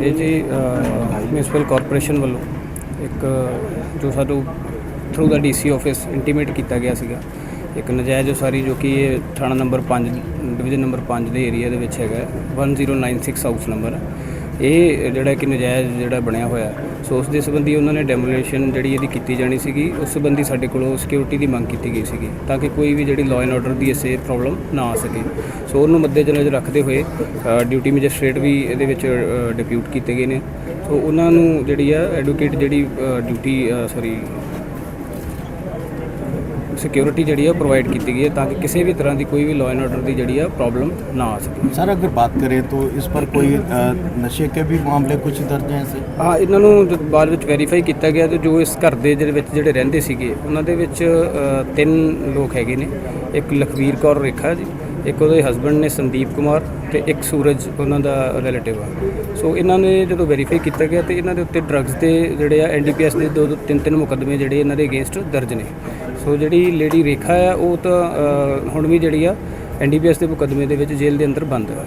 ਇਹ ਜੀ municipal corporation ਵੱਲੋਂ ਇੱਕ, ਜੋ ਸਾਨੂੰ ਥਰੂ ਦਾ ਡੀਸੀ ਆਫਿਸ ਇੰਟੀਮੇਟ ਕੀਤਾ ਗਿਆ ਸੀਗਾ। ਇੱਕ ਨਜਾਇਜ਼ ਉਸਾਰੀ ਜੋ ਕਿ ਇਹ ਥਾਣਾ ਨੰਬਰ 5 ਡਿਵੀਜ਼ਨ ਨੰਬਰ 5 ਦੇ ਏਰੀਆ ਦੇ ਵਿੱਚ ਹੈਗਾ। 1096 ਹਾਊਸ ਨੰਬਰ ਇਹ ਜਿਹੜਾ ਕਿ ਨਜਾਇਜ਼ ਜਿਹੜਾ ਬਣਿਆ ਹੋਇਆ, ਸੋ ਉਸ ਦੇ ਸੰਬੰਧੀ ਉਹਨਾਂ ਨੇ ਡੈਮੋਲੀਸ਼ਨ ਜਿਹੜੀ ਇਹਦੀ ਕੀਤੀ ਜਾਣੀ ਸੀਗੀ, ਉਸ ਸੰਬੰਧੀ ਸਾਡੇ ਕੋਲੋਂ ਸਿਕਿਉਰਿਟੀ ਦੀ ਮੰਗ ਕੀਤੀ ਗਈ ਸੀਗੀ, ਤਾਂ ਕਿ ਕੋਈ ਵੀ ਜਿਹੜੀ ਲਾਅ ਐਂਡ ਆਰਡਰ ਦੀ ਇਸੇ ਪ੍ਰੋਬਲਮ ਨਾ ਆ ਸਕੇ। ਸੋ ਉਹਨੂੰ ਮੱਦੇਨਜ਼ਰ ਰੱਖਦੇ ਹੋਏ ਡਿਊਟੀ ਮੈਜਿਸਟ੍ਰੇਟ ਵੀ ਇਹਦੇ ਵਿੱਚ ਡਿਪਿਊਟ ਕੀਤੇ ਗਏ ਨੇ। ਸੋ ਉਹਨਾਂ ਨੂੰ ਜਿਹੜੀ ਆ ਐਡਵੋਕੇਟ ਜਿਹੜੀ ਡਿਊਟੀ ਸੌਰੀ ਸਿਕਿਉਰਿਟੀ ਜਿਹੜੀ ਆ ਪ੍ਰੋਵਾਈਡ ਕੀਤੀ ਗਈ ਹੈ ਤਾਂ ਕਿ ਕਿਸੇ ਵੀ ਤਰ੍ਹਾਂ ਦੀ ਕੋਈ ਵੀ ਲਾਅ ਐਂਡ ਆਰਡਰ ਦੀ ਜਿਹੜੀ ਆ ਪ੍ਰੋਬਲਮ ਨਾ ਆ ਸਕੇ सर अगर बात करें तो इस पर कोई अ, नशे के भी मामले कुछ दर्ज हैं ऐसे ਹਾਂ ਇਹਨਾਂ ਨੂੰ ਜਦ ਬਾਅਦ ਵਿੱਚ ਵੈਰੀਫਾਈ ਕੀਤਾ ਗਿਆ ਤੇ ਜੋ ਇਸ ਘਰ ਦੇ ਜਿਹੜੇ ਵਿੱਚ ਜਿਹੜੇ ਰਹਿੰਦੇ ਸੀਗੇ ਉਹਨਾਂ ਦੇ ਵਿੱਚ ਅ, ਤਿੰਨ ਲੋਕ ਹੈਗੇ ਨੇ ਇੱਕ ਲਖਵੀਰ ਕੌਰ ਰੇਖਾ ਜੀ ਇੱਕ ਉਹਦੇ ਹਸਬੰਡ ਨੇ ਸੰਦੀਪ ਕੁਮਾਰ ਤੇ ਇੱਕ ਸੂਰਜ, ਉਹਨਾਂ ਦਾ ਰਿਲੇਟਿਵ ਆ। ਸੋ ਇਹਨਾਂ ਨੇ ਜਦੋਂ ਵੈਰੀਫਾਈ ਕੀਤਾ ਗਿਆ ਤੇ ਇਹਨਾਂ ਦੇ ਉੱਤੇ ਡਰੱਗਸ ਦੇ ਜਿਹੜੇ ਆ ਐਨਡੀਪੀਐਸ ਦੇ ਦੋ ਦੋ ਤਿੰਨ ਤਿੰਨ ਮੁਕੱਦਮੇ ਜਿਹੜੇ ਇਹਨਾਂ ਦੇ ਅਗੇਂਸਟ ਦਰਜ ਨੇ। ਸੋ ਜਿਹੜੀ ਲੇਡੀ ਰੇਖਾ ਆ, ਉਹ ਤਾਂ ਹੁਣ ਵੀ ਜਿਹੜੀ ਆ ਐਨਡੀਪੀਐਸ ਦੇ ਮੁਕੱਦਮੇ ਦੇ ਵਿੱਚ ਜੇਲ੍ਹ ਦੇ ਅੰਦਰ ਬੰਦ ਹੈ